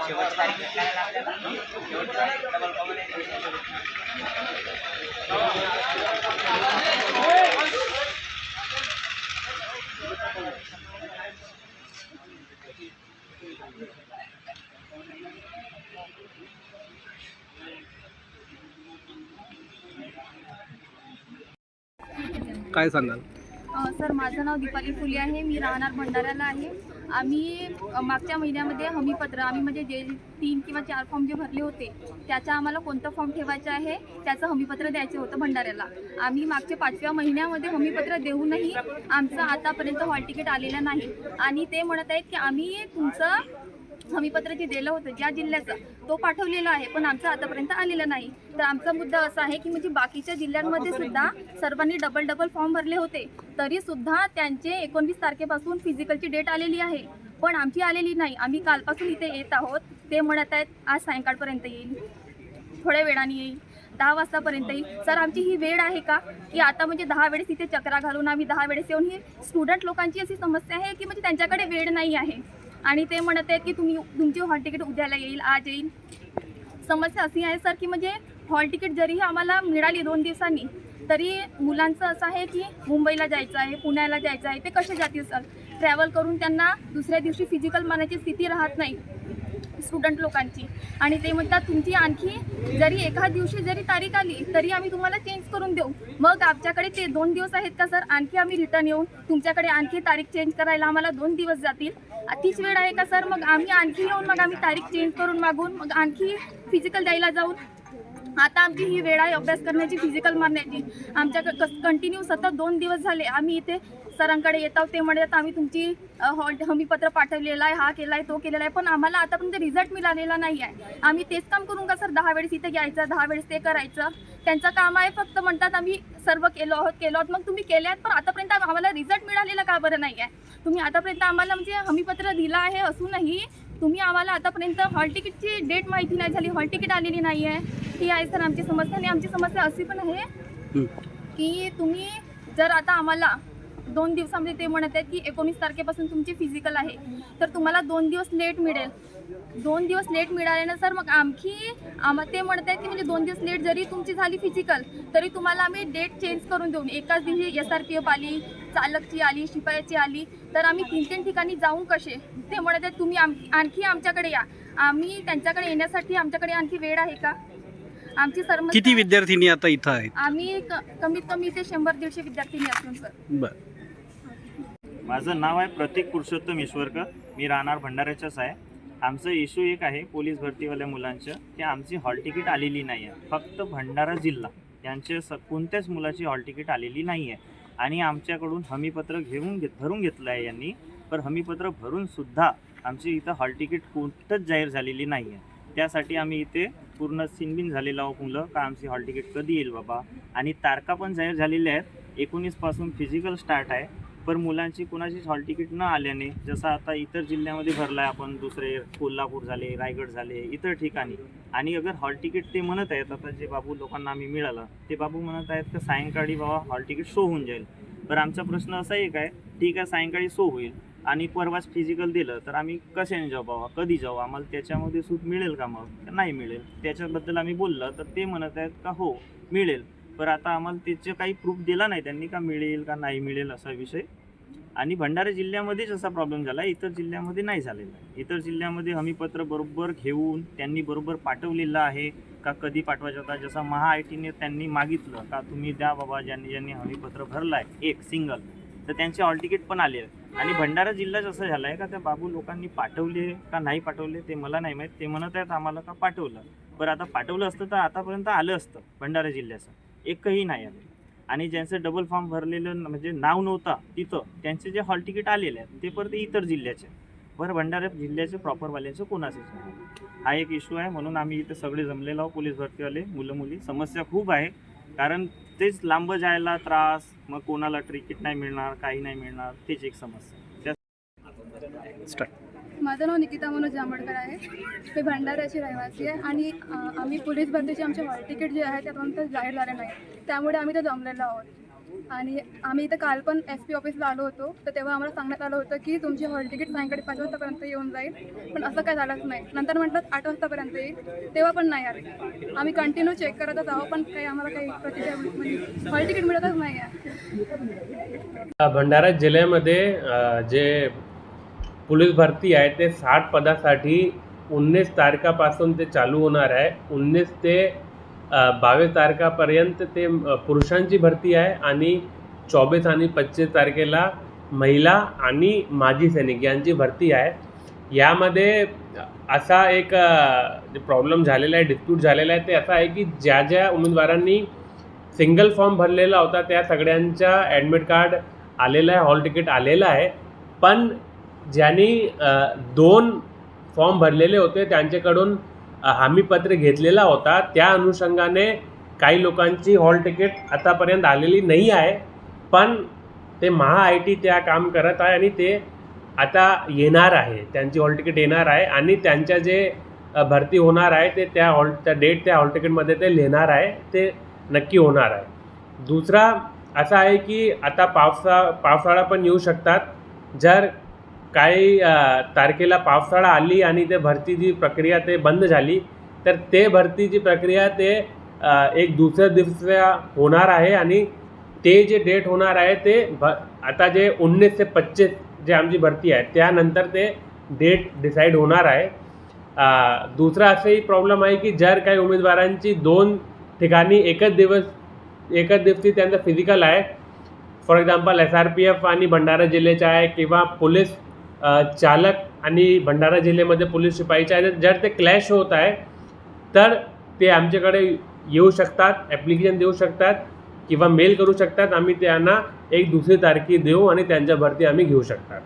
शेवटची तारीख भेटायला लागते ना शेवटची तारीख डबल कमल काय सांगाल? सर माझं नाव दीपाली फुले आहे. मी राहणार भंडाऱ्याला आहे. आम्ही मागच्या महिन्यामध्ये हमीपत्र आम्ही म्हणजे जे तीन किंवा चार फॉर्म जे भरले होते त्याचा आम्हाला कोणतं फॉर्म ठेवायचं आहे त्याचं हमीपत्र द्यायचं होतं भंडाऱ्याला. आम्ही मागच्या पाचव्या महिन्यामध्ये हमीपत्र देऊनही आमचं आतापर्यंत हॉल तिकीट आलेलं नाही. आणि ते म्हणत आहेत की आम्ही तुमचं हमीपत्र जे दिलं होतं ज्या जिल्ह्याचं तो पाठवलेला आहे पण आमचं आतापर्यंत आलेलं नाही. तर आमचा मुद्दा असा आहे की म्हणजे बाकीच्या जिल्ह्यांमध्ये सुद्धा सर्वांनी डबल डबल फॉर्म भरले होते. तरी सुद्धा त्यांचे एकोणवीस तारखेपासून फिजिकलची डेट आलेली आहे. पण आमची आलेली नाही. आम्ही कालपासून इथे येत आहोत. ते म्हणत आहेत आज सायंकाळपर्यंत येईल. थोड्या वेळाने येईल. दहा वाजतापर्यंत येईल. सर आमची ही वेळ आहे का? की आता म्हणजे दहा वेळेस इथे चक्रा घालून आम्ही दहा वेळेस येऊन ही स्टुडंट लोकांची अशी समस्या आहे की म्हणजे त्यांच्याकडे वेळ नाही आहे. आणि ते म्हणत आहेत की तुम्ही तुमची हॉल तिकीट उद्याला येईल आज येईल. समस्या अशी आहे सर की म्हणजे हॉल तिकीट जरीही आम्हाला मिळाली दोन दिवसांनी तरी मुलांचं असं आहे की मुंबईला जायचं आहे पुण्याला जायचं आहे ते कसे जातील सर? ट्रॅव्हल करून त्यांना दुसऱ्या दिवशी फिजिकल मानाची स्थिती राहत नाही स्टुडंट लोकांची. आणि ते म्हणतात तुमची आणखी जरी एका दिवशी जरी तारीख आली तरी आम्ही तुम्हाला चेंज करून देऊ. मग आमच्याकडे ते दोन दिवस आहेत का सर? आणखी आम्ही रिटर्न येऊन तुमच्याकडे आणखी तारीख चेंज करायला आम्हाला दोन दिवस जातील. तीच वेळ आहे का सर? मग आम्ही आणखी येऊन मग आम्ही तारीख चेंज करून मागून मग आणखी फिजिकल द्यायला जाऊन आता आमची ही वेळ आहे अभ्यास करण्याची फिजिकल मारण्याची. आमच्या कंटिन्यू सतत दोन दिवस झाले. आम्ही इथे सरांकडे येत आहोत. ते म्हणतात आम्ही तुमची हॉल हमीपत्र पाठवलेलं आहे. हा केला आहे तो केलेला आहे. पण आम्हाला आतापर्यंत रिझल्ट मिळालेला नाही आहे. आम्ही तेच काम करून का सर? दहा वेळेस इथे घ्यायचं दहा वेळेस ते करायचं. त्यांचं काम आहे फक्त म्हणतात आम्ही सर्व केलो आहोत केलो आहोत. मग तुम्ही केले आहेत पण आतापर्यंत आम्हाला रिझल्ट मिळालेला का बरं नाही आहे तुम्ही आतापर्यंत आम्हाला म्हणजे हमीपत्र दिलं आहे असूनही तुम्ही आम्हाला आतापर्यंत हॉल तिकीटची डेट माहिती नाही झाली. हॉल तिकीट आलेली नाही आहे ही आहे सर आमची समस्या आणि आमची समस्या अशी पण आहे. की तुम्ही जर आता आम्हाला दोन दिवसामध्ये ते म्हणत आहेत की एकोणीस तारखेपासून तुमची फिजिकल आहे. तर तुम्हाला दोन दिवस लेट मिळेल. दोन दिवस लेट मिळाले ना सर मग आणखी आम्हा ते म्हणत आहेत की म्हणजे दोन दिवस लेट जरी तुमची झाली फिजिकल तरी तुम्हाला आम्ही डेट चेंज करून देऊन एकाच दिवशी एस आर पी एफ आली चालकची आली शिपायाची आली तर आम्ही तीन तीन ठिकाणी जाऊन कसे? ते म्हणत आहेत तुम्ही आम आणखी आमच्याकडे या. आम्ही त्यांच्याकडे येण्यासाठी आमच्याकडे आणखी वेळ आहे का? आमची सर किती विद्यार्थिनी आता इथं आहेत? आम्ही क- कमीत कमी ते शंभर दीडशे विद्यार्थी असून सर. बर. माझं नाव आहे प्रतीक पुरुषोत्तम ईश्वरकर. मी राहणार भंडाऱ्याच्याच आहे. आमचं इश्यू एक आहे पोलीस भरतीवाल्या मुलांचं की आमची हॉल तिकीट आलेली नाही आहे फक्त भंडारा जिल्हा यांचे स कोणत्याच मुलाची हॉल तिकीट आलेली नाही आहे आणि आमच्याकडून हमीपत्र घेऊन घेत भरून घेतलं आहे यांनी. पण हमीपत्र भरून सुद्धा आमची इथं हॉल तिकीट कोणतंच जाहीर झालेली नाही आहे त्यासाठी आम्ही इथे पूर्ण सिनबिन झालेलो आहोत मुलं. का आमची हॉल तिकीट कधी येईल बाबा? आणि तारखा पण जाहीर झालेल्या आहेत. एकोणीसपासून फिजिकल स्टार्ट आहे. पण मुलांची कुणाचीच हॉल तिकीट न आल्याने जसं आता इतर जिल्ह्यामध्ये भरला आहे आपण दुसरे कोल्हापूर झाले रायगड झाले इतर ठिकाणी. आणि अगर हॉल तिकीट ते म्हणत आहेत आता जे बाबू लोकांना आम्ही मिळालं ते बाबू म्हणत आहेत का सायंकाळी बाबा हॉल तिकीट शो होऊन जाईल. तर आमचा प्रश्न असा एक आहे ठीक आहे सायंकाळी शो होईल. आणि परवाच फिजिकल दिलं तर आम्ही कशाने जाऊ बाबा? कधी जाऊ? आम्हाला त्याच्यामध्ये सूट मिळेल का मग? नाही मिळेल. त्याच्याबद्दल आम्ही बोललं तर ते म्हणत आहेत का हो मिळेल. पर आता आम्हाला त्याचे काही प्रूफ दिला नाही त्यांनी का मिळेल का नाही मिळेल असा विषय. आणि भंडारा जिल्ह्यामध्येच असा प्रॉब्लेम झाला. इतर जिल्ह्यामध्ये नाही झालेला आहे. इतर जिल्ह्यामध्ये हमीपत्र बरोबर घेऊन त्यांनी बरोबर पाठवलेलं आहे का कधी पाठवायचं? होता जसं महा आय टीने त्यांनी मागितलं का तुम्ही द्या बाबा ज्यांनी ज्यांनी हमीपत्र भरलं आहे एक सिंगल तर त्यांचे ऑल तिकीट पण आले. आणि भंडारा जिल्हाच असं झालं आहे का त्या बाबू लोकांनी पाठवले का नाही पाठवले ते मला नाही माहीत. ते म्हणत आहेत आम्हाला का पाठवलं? बरं आता पाठवलं असतं तर आतापर्यंत आलं असतं भंडारा जिल्ह्याचं. एकही नाही आलं. आणि ज्यांचं डबल फॉर्म भरलेलं म्हणजे नाव नव्हता तिथं त्यांचे जे हॉल तिकीट आलेले आहेत ते परत इतर जिल्ह्याचे बरं भंडारा जिल्ह्याचे प्रॉपरवाल्यांचं कोणाचेच नाही हा एक इश्यू आहे म्हणून आम्ही इथे सगळे जमलेलो आहोत पोलीस भरतीवाले मुलं मुली समस्या खूप आहे. कारण तेच लांब जायला त्रास मग कोणाला ट्रिकिट नाही मिळणार काही नाही मिळणार तेच एक समस्या. त्या माझं नाव निकिता मनोज जांभडकर आहे. मी भंडाऱ्याची रहिवासी आहे आणि अ, आम्ही पोलीस भरतीचे आमचे हॉल तिकीट जे आहे ते जाहीर झाले नाही. त्यामुळे आम्ही ते जमलेलो आहोत. आणि आम्ही इथं काल पण एस पी ऑफिसला आलो होतो. तर तेव्हा आम्हाला सांगण्यात आलं होतं की तुमची हॉल तिकीट सायंकाळी पाच वाजतापर्यंत येऊन जाईल. पण असं काय झालंच नाही. नंतर म्हटलं आठ वाजतापर्यंत येईल. तेव्हा पण नाही आले. आम्ही कंटिन्यू चेक करतच आहोत पण काही आम्हाला काही प्रतिक्रिया म्हणजे हॉल तिकीट मिळतच नाही आहे. भंडारा जिल्ह्यामध्ये जे पोलीस भरती आहे ते साठ पदासाठी उन्नीस तारखापासून ते चालू होणार आहे. उन्नीस ते बावीस तारखापर्यंत ते पुरुषांची भरती आहे आणि चोवीस आणि पच्चीस तारखेला महिला आणि माजी सैनिक यांची भरती आहे. यामध्ये असा एक प्रॉब्लेम झालेला आहे डिस्प्यूट झालेला आहे ते असा आहे की ज्या ज्या उमेदवारांनी सिंगल फॉर्म भरलेला होता त्या सगळ्यांच्या ॲडमिट कार्ड आलेलं आहे हॉल तिकीट आलेलं आहे. पण ज्यांनी दोन फॉर्म भरलेले होते त्यांच्याकडून हमीपत्र घेतलेला होता. त्या अनुषंगाने काही लोकांची हॉल तिकीट आतापर्यंत आलेली नाही आहे. पण ते महा आय टी त्या काम करत आहे आणि ते आता येणार आहे. त्यांची हॉल तिकीट येणार आहे आणि त्यांच्या जे भरती होणार आहे ते त्या हॉल त्या डेट त्या हॉल तिकीटमध्ये ते लिहिणार आहे. ते नक्की होणार आहे. दुसरा असा आहे की आता पावसा पावसाळा पण येऊ शकतात. जर काही तारखेला पावसाळा आली आणि ते भरतीची प्रक्रिया ते बंद झाली तर ते भरतीची प्रक्रिया ते एक दुसऱ्या दिवसा होणार आहे आणि ते जे डेट होणार आहे ते भ आता जे उन्नीस ते पच्चीस जे आमची भरती आहे त्यानंतर ते डेट डिसाईड होणार आहे. दुसरा असंही प्रॉब्लेम आहे की जर काही उमेदवारांची दोन ठिकाणी एकच दिवस एकच दिवशी त्यांचं फिजिकल आहे. For example S R P F आणि भंडारा जिल्ह्याच्या आहे किंवा पोलीस चालक आणि भंडारा जिल्ह्यामध्ये पोलीस शिपाईच्या आहे जर ते क्लॅश होत आहे तर ते आमच्याकडे येऊ शकतात ॲप्लिकेशन देऊ शकतात किंवा मेल करू शकतात. आम्ही त्यांना एक दुसरी तारखी देऊ आणि त्यांच्या भरती आम्ही घेऊ शकतात.